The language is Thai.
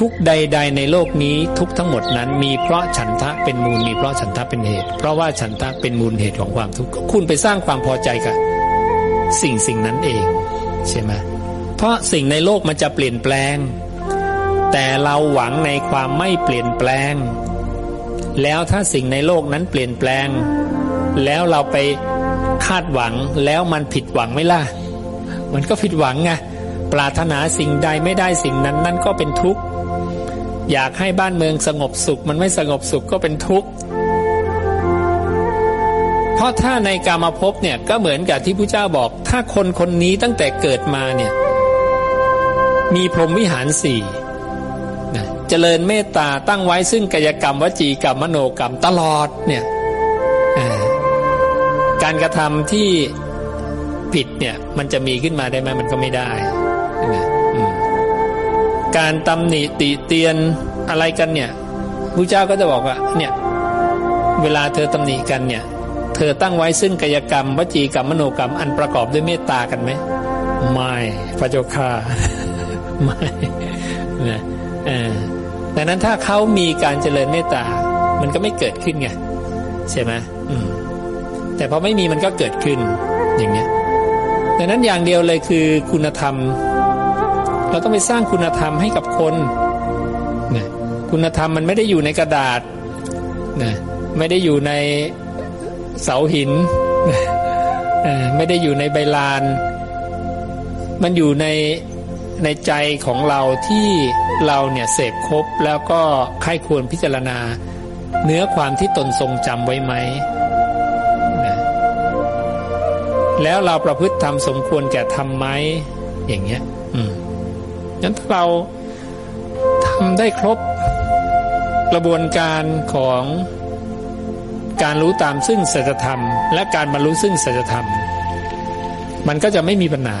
ทุกใด ๆ ในโลกนี้ทุกทั้งหมดนั้นมีเพราะฉันทะเป็นมูลมีเพราะฉันทะเป็นเหตุ เพราะว่าฉันทะเป็นมูลเหตุของความทุกข์ก็คุณไปสร้างความพอใจกับสิ่งสิ่งนั้นเองใช่ไหมเพราะสิ่งในโลกมันจะเปลี่ยนแปลง แต่เราหวังในความไม่เปลี่ยนแปลง แล้วถ้าสิ่งในโลกนั้นเปลี่ยนแปลง แล้วเราไปคาดหวังแล้วมันผิดหวังไหมล่ะ มันก็ผิดหวังไงปรารถนาสิ่งใดไม่ได้สิ่งนั้นนั่นก็เป็นทุกข์ อยากให้บ้านเมืองสงบสุข มันไม่สงบสุขก็เป็นทุกข์ เพราะถ้าในกามภพเนี่ยก็เหมือนกับที่พระเจ้าบอก ถ้าคนคนนี้ตั้งแต่เกิดมาเนี่ยมีพรหมวิหารสี่นะเจริญเมตตาตั้งไว้ซึ่งกายกรรมวจีกรรมมโนกรรมตลอดเนี่ยการกระทำที่ผิดเนี่ยมันจะมีขึ้นมาได้ไหมมันก็ไม่ได้นะ การตำหนิติเตียนอะไรกันเนี่ยพระเจ้าก็จะบอกว่าเนี่ยเวลาเธอตำหนิกันเนี่ย เธอตั้งไว้ซึ่งกายกรรมวจีกรรมมโนกรรมอันประกอบด้วยเมตตากันไหมไม่พระเจ้าค่ะไม่นะเออดังนั้นถ้าเขามีการเจริญเมตตา มันก็ไม่เกิดขึ้นไงใช่ไหมอืมแต่พอไม่มีมันก็เกิดขึ้นอย่างเนี้ยดังนั้นอย่างเดียวเลยคือคุณธรรม เราต้องไปสร้างคุณธรรมให้กับคนนะคุณธรรมมันไม่ได้อยู่ในกระดาษนะไม่ได้อยู่ในเสาหินนะไม่ได้อยู่ในใบลาน มันอยู่ในในใจของเราที่เราเนี่ยเสพครบแล้วก็ใครควรพิจารณา เนื้อความที่ตนทรงจำไว้ไหมนะแล้วเราประพฤติทำสมควรแก่ทำไหมอย่างเงี้ย อืม งั้นถ้าเราทำได้ครบกระบวนการของการรู้ตามซึ่งสัจธรรม และการบรรลุซึ่งสัจธรรม มันก็จะไม่มีปัญหา